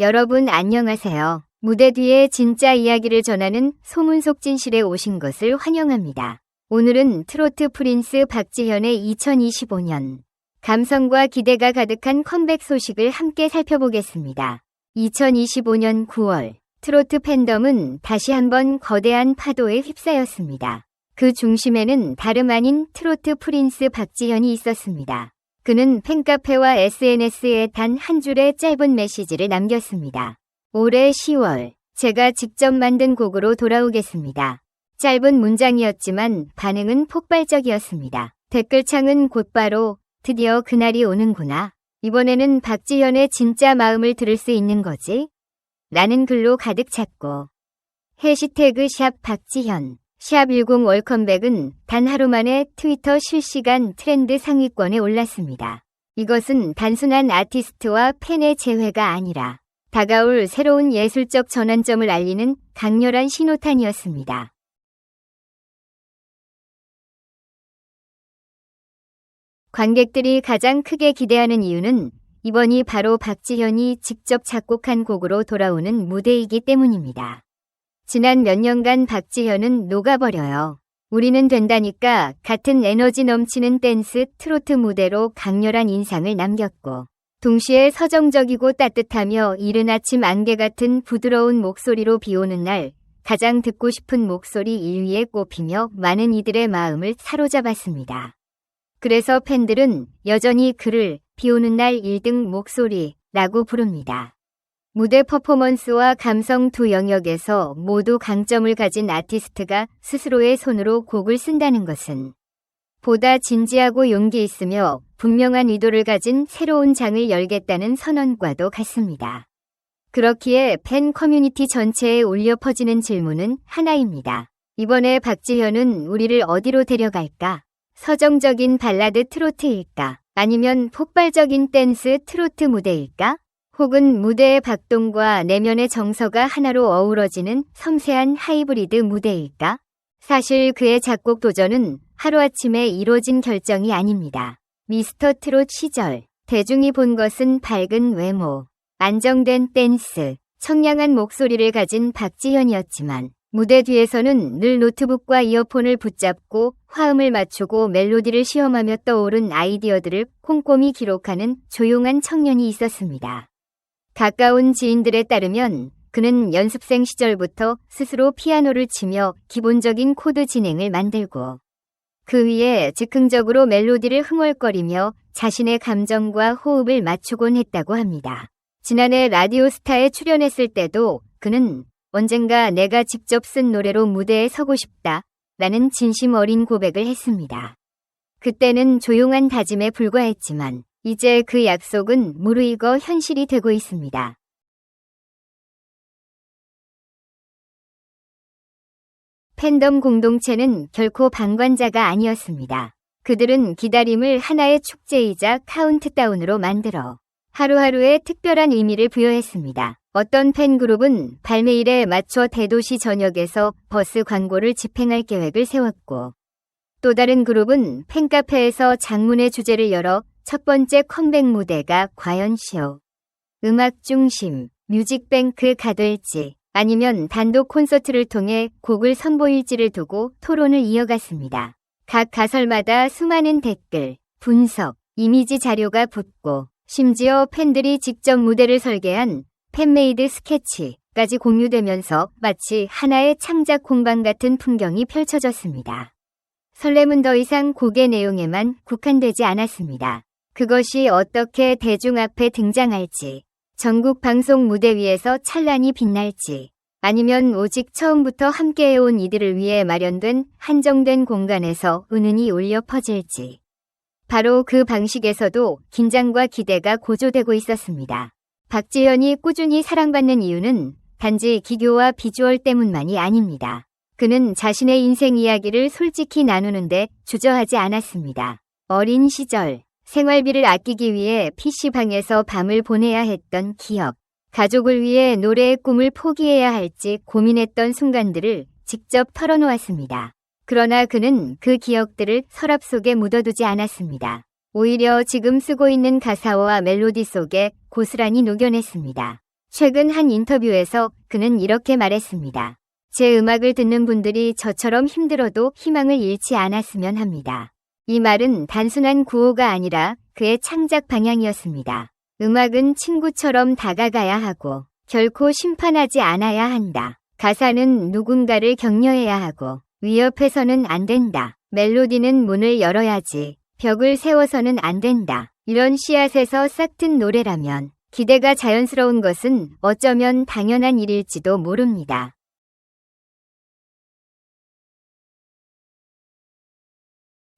여러분 안녕하세요. 무대 뒤에 진짜 이야기를 전하는 소문 속 진실에 오신 것을 환영합니다. 오늘은 트로트 프린스 박지현의 2025년 감성과 기대가 가득한 컴백 소식을 함께 살펴보겠습니다. 2025년 9월 트로트 팬덤은 다시 한번 거대한 파도에 휩싸였습니다. 그 중심에는 다름 아닌 트로트 프린스 박지현이 있었습니다. 그는 팬카페와 SNS에 단 한 줄의 짧은 메시지를 남겼습니다. 올해 10월 제가 직접 만든 곡으로 돌아오겠습니다. 짧은 문장이었지만 반응은 폭발적이었습니다. 댓글창은 곧바로 드디어 그날이 오는구나. 이번에는 박지현의 진짜 마음을 들을 수 있는 거지? 라는 글로 가득 찼고 해시태그 샵 박지현 샵10 월컴백은 단 하루 만에 트위터 실시간 트렌드 상위권에 올랐습니다. 이것은 단순한 아티스트와 팬의 재회가 아니라 다가올 새로운 예술적 전환점을 알리는 강렬한 신호탄이었습니다. 관객들이 가장 크게 기대하는 이유는 이번이 바로 박지현이 직접 작곡한 곡으로 돌아오는 무대이기 때문입니다. 지난 몇 년간 박지현은 녹아버려요. 우리는 된다니까 같은 에너지 넘치는 댄스 트로트 무대로 강렬한 인상을 남겼고 동시에 서정적이고 따뜻하며 이른 아침 안개 같은 부드러운 목소리로 비오는 날 가장 듣고 싶은 목소리 1위에 꼽히며 많은 이들의 마음을 사로잡았습니다. 그래서 팬들은 여전히 그를 비오는 날 1등 목소리라고 부릅니다. 무대 퍼포먼스와 감성 두 영역에서 모두 강점을 가진 아티스트가 스스로의 손으로 곡을 쓴다는 것은 보다 진지하고 용기 있으며 분명한 의도를 가진 새로운 장을 열겠다는 선언과도 같습니다. 그렇기에 팬 커뮤니티 전체에 울려 퍼지는 질문은 하나입니다. 이번에 박지현은 우리를 어디로 데려갈까? 서정적인 발라드 트로트일까? 아니면 폭발적인 댄스 트로트 무대일까? 혹은 무대의 박동과 내면의 정서가 하나로 어우러지는 섬세한 하이브리드 무대일까? 사실 그의 작곡 도전은 하루아침에 이루어진 결정이 아닙니다. 미스터 트롯 시절 대중이 본 것은 밝은 외모, 안정된 댄스, 청량한 목소리를 가진 박지현이었지만 무대 뒤에서는 늘 노트북과 이어폰을 붙잡고 화음을 맞추고 멜로디를 시험하며 떠오른 아이디어들을 꼼꼼히 기록하는 조용한 청년이 있었습니다. 가까운 지인들에 따르면 그는 연습생 시절부터 스스로 피아노를 치며 기본적인 코드 진행을 만들고 그 위에 즉흥적으로 멜로디를 흥얼거리며 자신의 감정과 호흡을 맞추곤 했다고 합니다. 지난해 라디오스타에 출연했을 때도 그는 언젠가 내가 직접 쓴 노래로 무대에 서고 싶다 라는 진심 어린 고백을 했습니다. 그때는 조용한 다짐에 불과했지만 이제 그 약속은 무르익어 현실이 되고 있습니다. 팬덤 공동체는 결코 방관자가 아니었습니다. 그들은 기다림을 하나의 축제이자 카운트다운으로 만들어 하루하루에 특별한 의미를 부여했습니다. 어떤 팬그룹은 발매일에 맞춰 대도시 전역에서 버스 광고를 집행할 계획을 세웠고 또 다른 그룹은 팬카페에서 장문의 주제를 열어 첫 번째 컴백 무대가 과연 쇼, 음악 중심, 뮤직뱅크 가 될지 아니면 단독 콘서트를 통해 곡을 선보일지를 두고 토론을 이어갔습니다. 각 가설마다 수많은 댓글, 분석, 이미지 자료가 붙고 심지어 팬들이 직접 무대를 설계한 팬메이드 스케치까지 공유되면서 마치 하나의 창작 공방 같은 풍경이 펼쳐졌습니다. 설렘은 더 이상 곡의 내용에만 국한되지 않았습니다. 그것이 어떻게 대중 앞에 등장할지, 전국 방송 무대 위에서 찬란히 빛날지, 아니면 오직 처음부터 함께해온 이들을 위해 마련된 한정된 공간에서 은은히 울려 퍼질지. 바로 그 방식에서도 긴장과 기대가 고조되고 있었습니다. 박지현이 꾸준히 사랑받는 이유는 단지 기교와 비주얼 때문만이 아닙니다. 그는 자신의 인생 이야기를 솔직히 나누는데 주저하지 않았습니다. 어린 시절, 생활비를 아끼기 위해 PC방에서 밤을 보내야 했던 기억, 가족을 위해 노래의 꿈을 포기해야 할지 고민했던 순간들을 직접 털어놓았습니다. 그러나 그는 그 기억들을 서랍 속에 묻어두지 않았습니다. 오히려 지금 쓰고 있는 가사와 멜로디 속에 고스란히 녹여냈습니다. 최근 한 인터뷰에서 그는 이렇게 말했습니다. 제 음악을 듣는 분들이 저처럼 힘들어도 희망을 잃지 않았으면 합니다. 이 말은 단순한 구호가 아니라 그의 창작 방향이었습니다. 음악은 친구처럼 다가가야 하고 결코 심판하지 않아야 한다. 가사는 누군가를 격려해야 하고 위협해서는 안 된다. 멜로디는 문을 열어야지. 벽을 세워서는 안 된다. 이런 씨앗에서 싹튼 노래라면 기대가 자연스러운 것은 어쩌면 당연한 일일지도 모릅니다.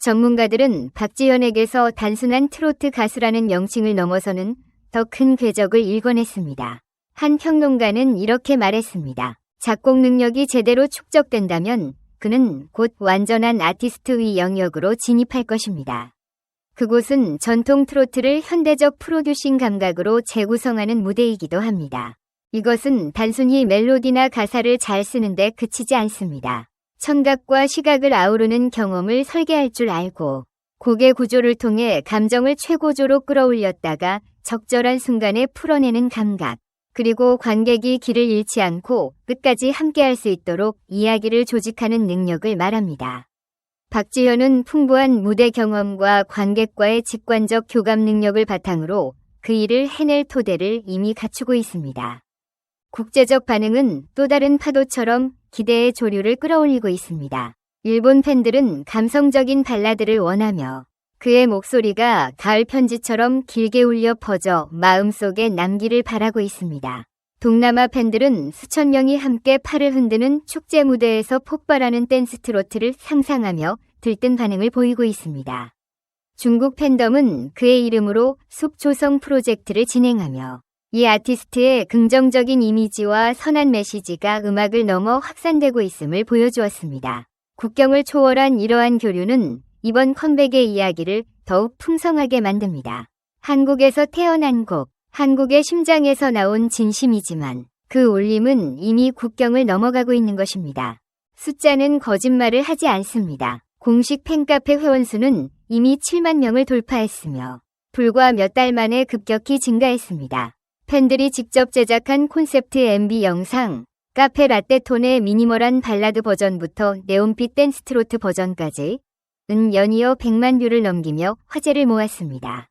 전문가들은 박지현에게서 단순한 트로트 가수라는 명칭을 넘어서는 더 큰 궤적을 일궈냈습니다. 한 평론가는 이렇게 말했습니다. 작곡 능력이 제대로 축적된다면 그는 곧 완전한 아티스트의 영역으로 진입할 것입니다. 그곳은 전통 트로트를 현대적 프로듀싱 감각으로 재구성하는 무대이기도 합니다. 이것은 단순히 멜로디나 가사를 잘 쓰는데 그치지 않습니다. 청각과 시각을 아우르는 경험을 설계할 줄 알고 곡의 구조를 통해 감정을 최고조로 끌어올렸다가 적절한 순간에 풀어내는 감각, 그리고 관객이 길을 잃지 않고 끝까지 함께할 수 있도록 이야기를 조직하는 능력을 말합니다. 박지현은 풍부한 무대 경험과 관객과의 직관적 교감 능력을 바탕으로 그 일을 해낼 토대를 이미 갖추고 있습니다. 국제적 반응은 또 다른 파도처럼 기대의 조류를 끌어올리고 있습니다. 일본 팬들은 감성적인 발라드를 원하며 그의 목소리가 가을 편지처럼 길게 울려 퍼져 마음속에 남기를 바라고 있습니다. 동남아 팬들은 수천 명이 함께 팔을 흔드는 축제 무대에서 폭발하는 댄스 트로트를 상상하며 들뜬 반응을 보이고 있습니다. 중국 팬덤은 그의 이름으로 숲 조성 프로젝트를 진행하며 이 아티스트의 긍정적인 이미지와 선한 메시지가 음악을 넘어 확산되고 있음을 보여주었습니다. 국경을 초월한 이러한 교류는 이번 컴백의 이야기를 더욱 풍성하게 만듭니다. 한국에서 태어난 곡, 한국의 심장에서 나온 진심이지만 그 울림은 이미 국경을 넘어가고 있는 것입니다. 숫자는 거짓말을 하지 않습니다. 공식 팬카페 회원수는 이미 7만 명을 돌파했으며 불과 몇 달 만에 급격히 증가했습니다. 팬들이 직접 제작한 콘셉트 MV 영상, 카페 라떼톤의 미니멀한 발라드 버전부터 네온빛 댄스 트로트 버전까지 은 연이어 100만 뷰를 넘기며 화제를 모았습니다.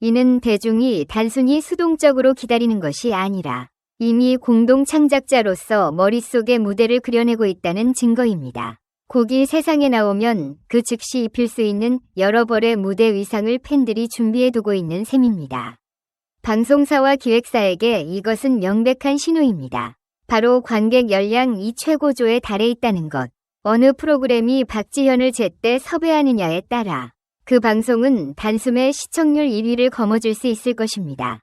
이는 대중이 단순히 수동적으로 기다리는 것이 아니라 이미 공동 창작자로서 머릿속에 무대를 그려내고 있다는 증거입니다. 곡이 세상에 나오면 그 즉시 입힐 수 있는 여러 벌의 무대 의상을 팬들이 준비해두고 있는 셈입니다. 방송사와 기획사에게 이것은 명백한 신호입니다. 바로 관객 열량 이 최고조에 달해 있다는 것. 어느 프로그램이 박지현을 제때 섭외하느냐에 따라 그 방송은 단숨에 시청률 1위를 거머쥘 수 있을 것입니다.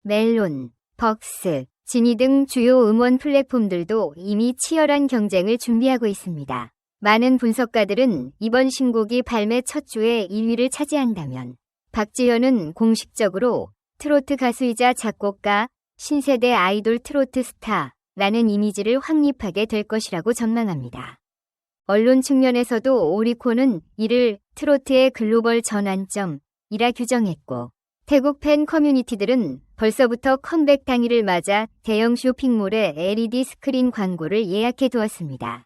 멜론, 벅스, 지니 등 주요 음원 플랫폼들도 이미 치열한 경쟁을 준비하고 있습니다. 많은 분석가들은 이번 신곡이 발매 첫 주에 1위를 차지한다면 박지현은 공식적으로 트로트 가수이자 작곡가, 신세대 아이돌 트로트 스타라는 이미지를 확립하게 될 것이라고 전망합니다. 언론 측면에서도 오리콘은 이를 트로트의 글로벌 전환점이라 규정했고 태국 팬 커뮤니티들은 벌써부터 컴백 당일을 맞아 대형 쇼핑몰에 LED 스크린 광고를 예약해 두었습니다.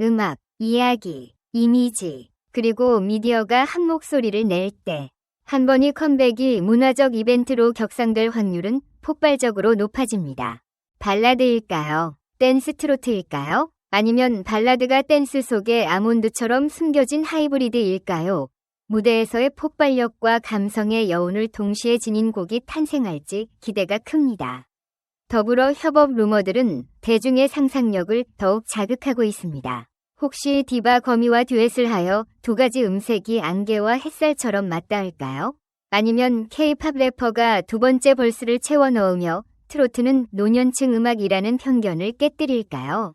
음악, 이야기, 이미지, 그리고 미디어가 한 목소리를 낼 때 한 번이 컴백이 문화적 이벤트로 격상될 확률은 폭발적으로 높아집니다. 발라드일까요? 댄스 트로트일까요? 아니면 발라드가 댄스 속에 아몬드처럼 숨겨진 하이브리드일까요? 무대에서의 폭발력과 감성의 여운을 동시에 지닌 곡이 탄생할지 기대가 큽니다. 더불어 협업 루머들은 대중의 상상력을 더욱 자극하고 있습니다. 혹시 디바 거미와 듀엣을 하여 두 가지 음색이 안개와 햇살처럼 맞다 할까요? 아니면 케이팝 래퍼가 두 번째 벌스를 채워 넣으며 트로트는 노년층 음악이라는 편견을 깨뜨릴까요?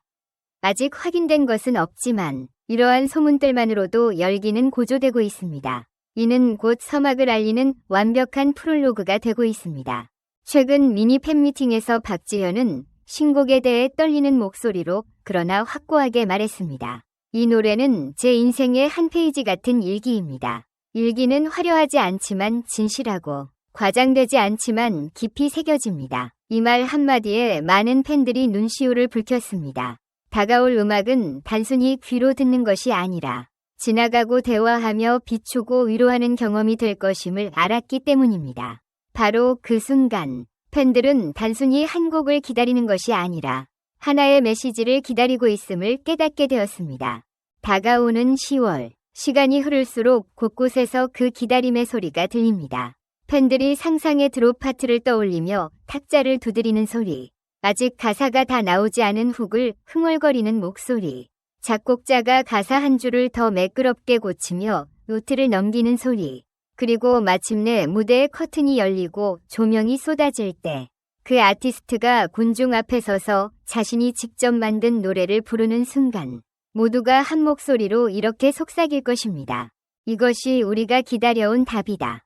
아직 확인된 것은 없지만 이러한 소문들만으로도 열기는 고조되고 있습니다. 이는 곧 서막을 알리는 완벽한 프롤로그가 되고 있습니다. 최근 미니 팬미팅에서 박지현은 신곡에 대해 떨리는 목소리로 그러나 확고하게 말했습니다. 이 노래는 제 인생의 한 페이지 같은 일기입니다. 일기는 화려하지 않지만 진실하고 과장되지 않지만 깊이 새겨집니다. 이 말 한마디에 많은 팬들이 눈시울을 붉혔습니다. 다가올 음악은 단순히 귀로 듣는 것이 아니라 지나가고 대화하며 비추고 위로하는 경험이 될 것임을 알았기 때문입니다. 바로 그 순간 팬들은 단순히 한 곡을 기다리는 것이 아니라 하나의 메시지를 기다리고 있음을 깨닫게 되었습니다. 다가오는 10월, 시간이 흐를수록 곳곳에서 그 기다림의 소리가 들립니다. 팬들이 상상의 드롭 파트를 떠올리며 탁자를 두드리는 소리, 아직 가사가 다 나오지 않은 훅을 흥얼거리는 목소리, 작곡자가 가사 한 줄을 더 매끄럽게 고치며 노트를 넘기는 소리, 그리고 마침내 무대의 커튼이 열리고 조명이 쏟아질 때 그 아티스트가 군중 앞에 서서 자신이 직접 만든 노래를 부르는 순간 모두가 한 목소리로 이렇게 속삭일 것입니다. 이것이 우리가 기다려온 답이다.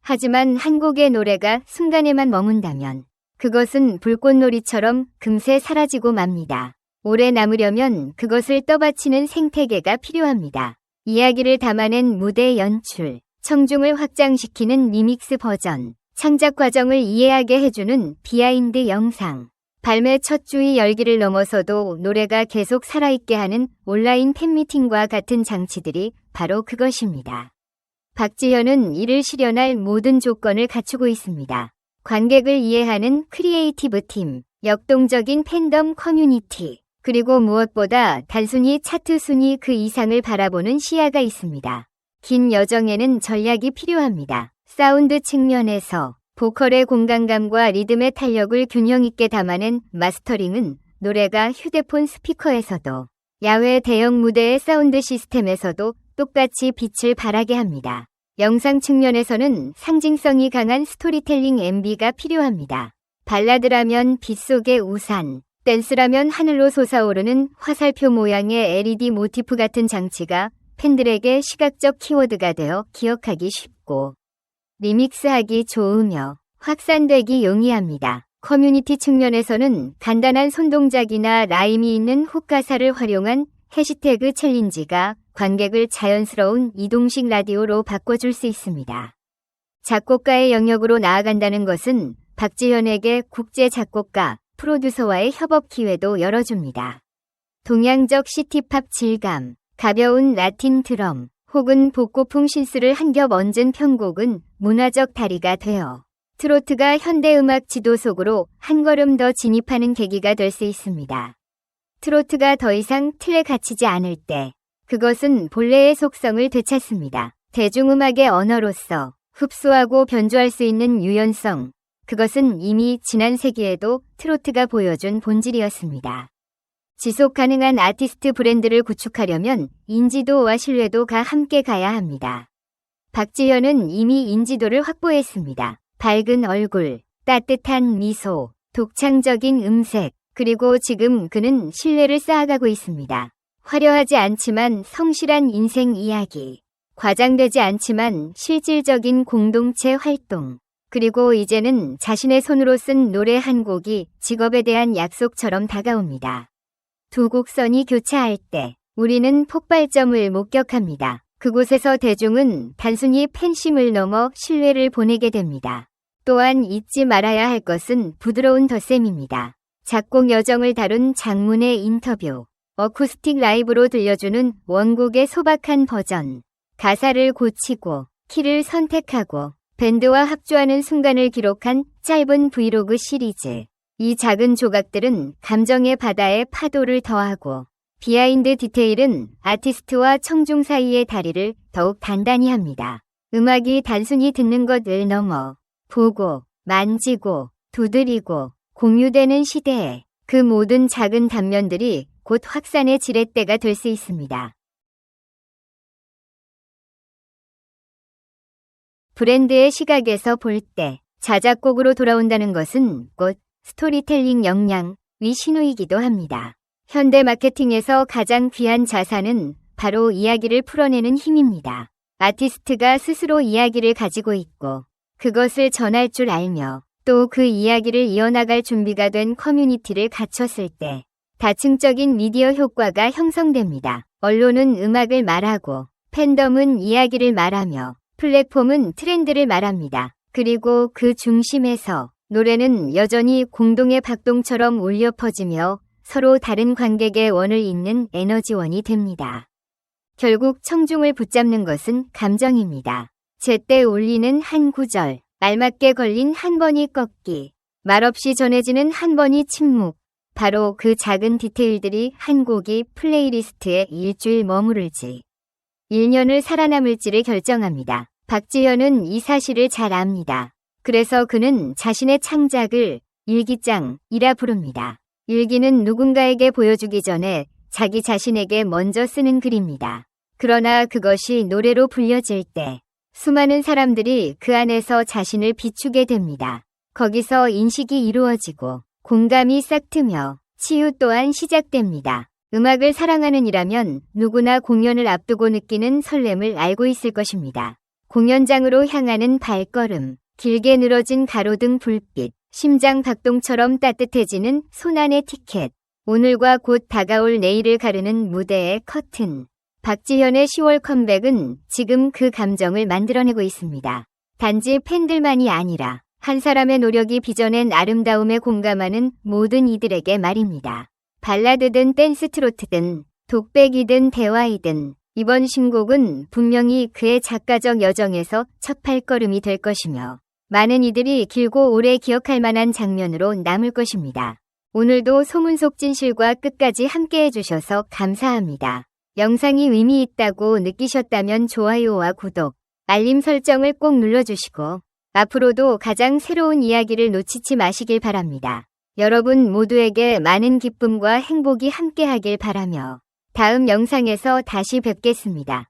하지만 한 곡의 노래가 순간에만 머문다면 그것은 불꽃놀이처럼 금세 사라지고 맙니다. 오래 남으려면 그것을 떠받치는 생태계가 필요합니다. 이야기를 담아낸 무대 연출, 청중을 확장시키는 리믹스 버전, 창작 과정을 이해하게 해주는 비하인드 영상, 발매 첫 주의 열기를 넘어서도 노래가 계속 살아있게 하는 온라인 팬미팅과 같은 장치들이 바로 그것입니다. 박지현은 이를 실현할 모든 조건을 갖추고 있습니다. 관객을 이해하는 크리에이티브 팀, 역동적인 팬덤 커뮤니티, 그리고 무엇보다 단순히 차트 순위 그 이상을 바라보는 시야가 있습니다. 긴 여정에는 전략이 필요합니다. 사운드 측면에서 보컬의 공간감과 리듬의 탄력을 균형 있게 담아낸 마스터링은 노래가 휴대폰 스피커에서도 야외 대형 무대의 사운드 시스템에서도 똑같이 빛을 발하게 합니다. 영상 측면에서는 상징성이 강한 스토리텔링 MB가 필요합니다. 발라드라면 빗속의 우산, 댄스라면 하늘로 솟아오르는 화살표 모양의 LED 모티프 같은 장치가 팬들에게 시각적 키워드가 되어 기억하기 쉽고 리믹스하기 좋으며 확산되기 용이합니다. 커뮤니티 측면에서는 간단한 손동작이나 라임이 있는 훅 가사를 활용한 해시태그 챌린지가 관객을 자연스러운 이동식 라디오로 바꿔줄 수 있습니다. 작곡가의 영역으로 나아간다는 것은 박지현에게 국제 작곡가, 프로듀서와의 협업 기회도 열어줍니다. 동양적 시티팝 질감, 가벼운 라틴 드럼, 혹은 복고풍 신스를 한 겹 얹은 편곡은 문화적 다리가 되어 트로트가 현대음악 지도 속으로 한 걸음 더 진입하는 계기가 될 수 있습니다. 트로트가 더 이상 틀에 갇히지 않을 때 그것은 본래의 속성을 되찾습니다. 대중음악의 언어로서 흡수하고 변주할 수 있는 유연성, 그것은 이미 지난 세기에도 트로트가 보여준 본질이었습니다. 지속 가능한 아티스트 브랜드를 구축하려면 인지도와 신뢰도가 함께 가야 합니다. 박지현은 이미 인지도를 확보했습니다. 밝은 얼굴, 따뜻한 미소, 독창적인 음색, 그리고 지금 그는 신뢰를 쌓아가고 있습니다. 화려하지 않지만 성실한 인생 이야기, 과장되지 않지만 실질적인 공동체 활동, 그리고 이제는 자신의 손으로 쓴 노래 한 곡이 직업에 대한 약속처럼 다가옵니다. 두 곡선이 교차할 때 우리는 폭발점을 목격합니다. 그곳에서 대중은 단순히 팬심을 넘어 신뢰를 보내게 됩니다. 또한 잊지 말아야 할 것은 부드러운 덧셈입니다. 작곡 여정을 다룬 장문의 인터뷰, 어쿠스틱 라이브로 들려주는 원곡의 소박한 버전, 가사를 고치고 키를 선택하고 밴드와 합주하는 순간을 기록한 짧은 브이로그 시리즈. 이 작은 조각들은 감정의 바다에 파도를 더하고 비하인드 디테일은 아티스트와 청중 사이의 다리를 더욱 단단히 합니다. 음악이 단순히 듣는 것을 넘어 보고, 만지고, 두드리고, 공유되는 시대에 그 모든 작은 단면들이 곧 확산의 지렛대가 될 수 있습니다. 브랜드의 시각에서 볼 때 자작곡으로 돌아온다는 것은 곧 스토리텔링 역량 위 신호이기도 합니다. 현대 마케팅에서 가장 귀한 자산은 바로 이야기를 풀어내는 힘입니다. 아티스트가 스스로 이야기를 가지고 있고 그것을 전할 줄 알며 또 그 이야기를 이어나갈 준비가 된 커뮤니티를 갖췄을 때 다층적인 미디어 효과가 형성됩니다. 언론은 음악을 말하고 팬덤은 이야기를 말하며 플랫폼은 트렌드를 말합니다. 그리고 그 중심에서 노래는 여전히 공동의 박동처럼 울려 퍼지며 서로 다른 관객의 원을 잇는 에너지원이 됩니다. 결국 청중을 붙잡는 것은 감정입니다. 제때 울리는 한 구절, 말맞게 걸린 한 번이 꺾기, 말없이 전해지는 한 번이 침묵, 바로 그 작은 디테일들이 한 곡이 플레이리스트에 일주일 머무를지, 1년을 살아남을지를 결정합니다. 박지현은 이 사실을 잘 압니다. 그래서 그는 자신의 창작을 일기장이라 부릅니다. 일기는 누군가에게 보여주기 전에 자기 자신에게 먼저 쓰는 글입니다. 그러나 그것이 노래로 불려질 때 수많은 사람들이 그 안에서 자신을 비추게 됩니다. 거기서 인식이 이루어지고 공감이 싹트며 치유 또한 시작됩니다. 음악을 사랑하는 이라면 누구나 공연을 앞두고 느끼는 설렘을 알고 있을 것입니다. 공연장으로 향하는 발걸음, 길게 늘어진 가로등 불빛, 심장 박동처럼 따뜻해지는 손안의 티켓, 오늘과 곧 다가올 내일을 가르는 무대의 커튼. 박지현의 10월 컴백은 지금 그 감정을 만들어내고 있습니다. 단지 팬들만이 아니라 한 사람의 노력이 빚어낸 아름다움에 공감하는 모든 이들에게 말입니다. 발라드든 댄스 트로트든 독백이든 대화이든 이번 신곡은 분명히 그의 작가적 여정에서 첫 발걸음이 될 것이며 많은 이들이 길고 오래 기억할 만한 장면으로 남을 것입니다. 오늘도 소문 속 진실과 끝까지 함께 해주셔서 감사합니다. 영상이 의미 있다고 느끼셨다면 좋아요와 구독, 알림 설정을 꼭 눌러주시고 앞으로도 가장 새로운 이야기를 놓치지 마시길 바랍니다. 여러분 모두에게 많은 기쁨과 행복이 함께하길 바라며 다음 영상에서 다시 뵙겠습니다.